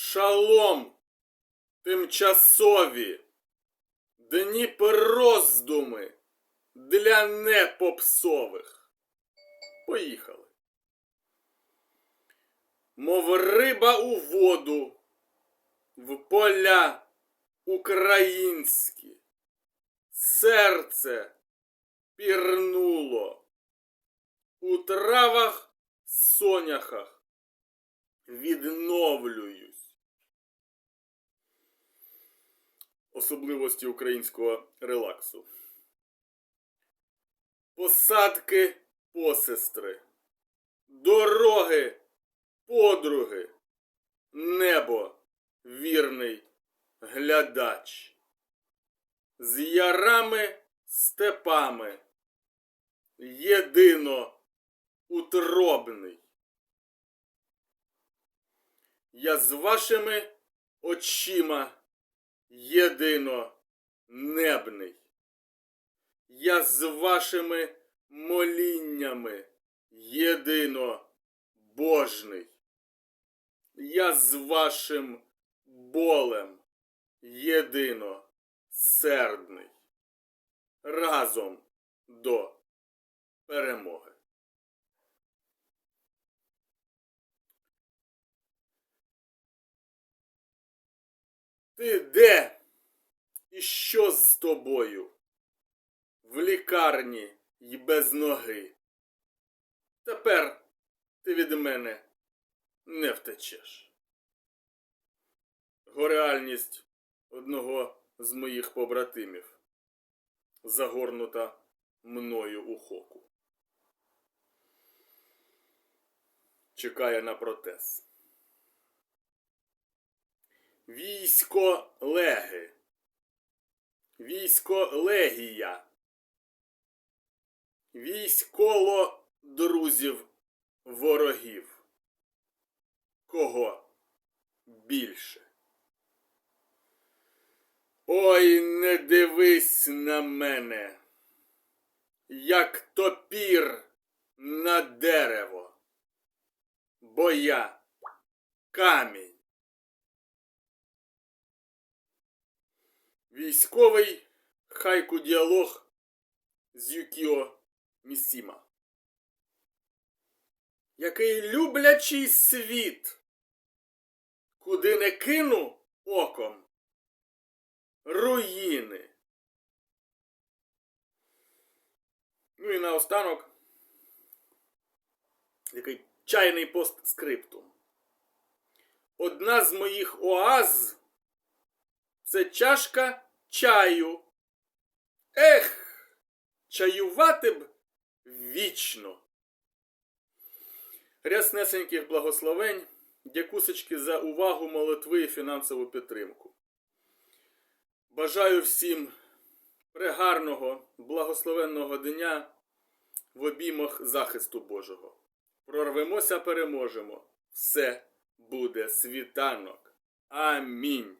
Шалом, тимчасові, дні роздуми для непопсових. Поїхали. Мов риба у воду, в поля українські, серце пірнуло у травах соняхах відновлююсь. Особливості українського релаксу. Посадки посестри. Дороги подруги. Небо вірний глядач. З ярами степами. Єдино утробний. Я з вашими очима єдино небний. Я з вашими моліннями єдино божний. Я з вашим болем єдино сердний. Разом до перемоги. Ти де? І що з тобою? В лікарні й без ноги. Тепер ти від мене не втечеш. Гореальність одного з моїх побратимів, загорнута мною у хоку. Чекає на протез. Військо леги. Військо легія. Військоло друзів ворогів. Кого більше? Ой, не дивись на мене, як топір на дерево, бо я камінь. Військовий хайку діалог з Юкіо Місіма. Який люблячий світ, куди не кину оком руїни. Ну і наостанок який чайний постскриптум. Одна з моїх оаз це чашка чаю. Ех, чаювати б вічно. Ряснесеньких благословень, дякусечки за увагу, молитви і фінансову підтримку. Бажаю всім прегарного, благословенного дня в обіймах захисту Божого. Прорвемося, переможемо. Все буде світанок. Амінь.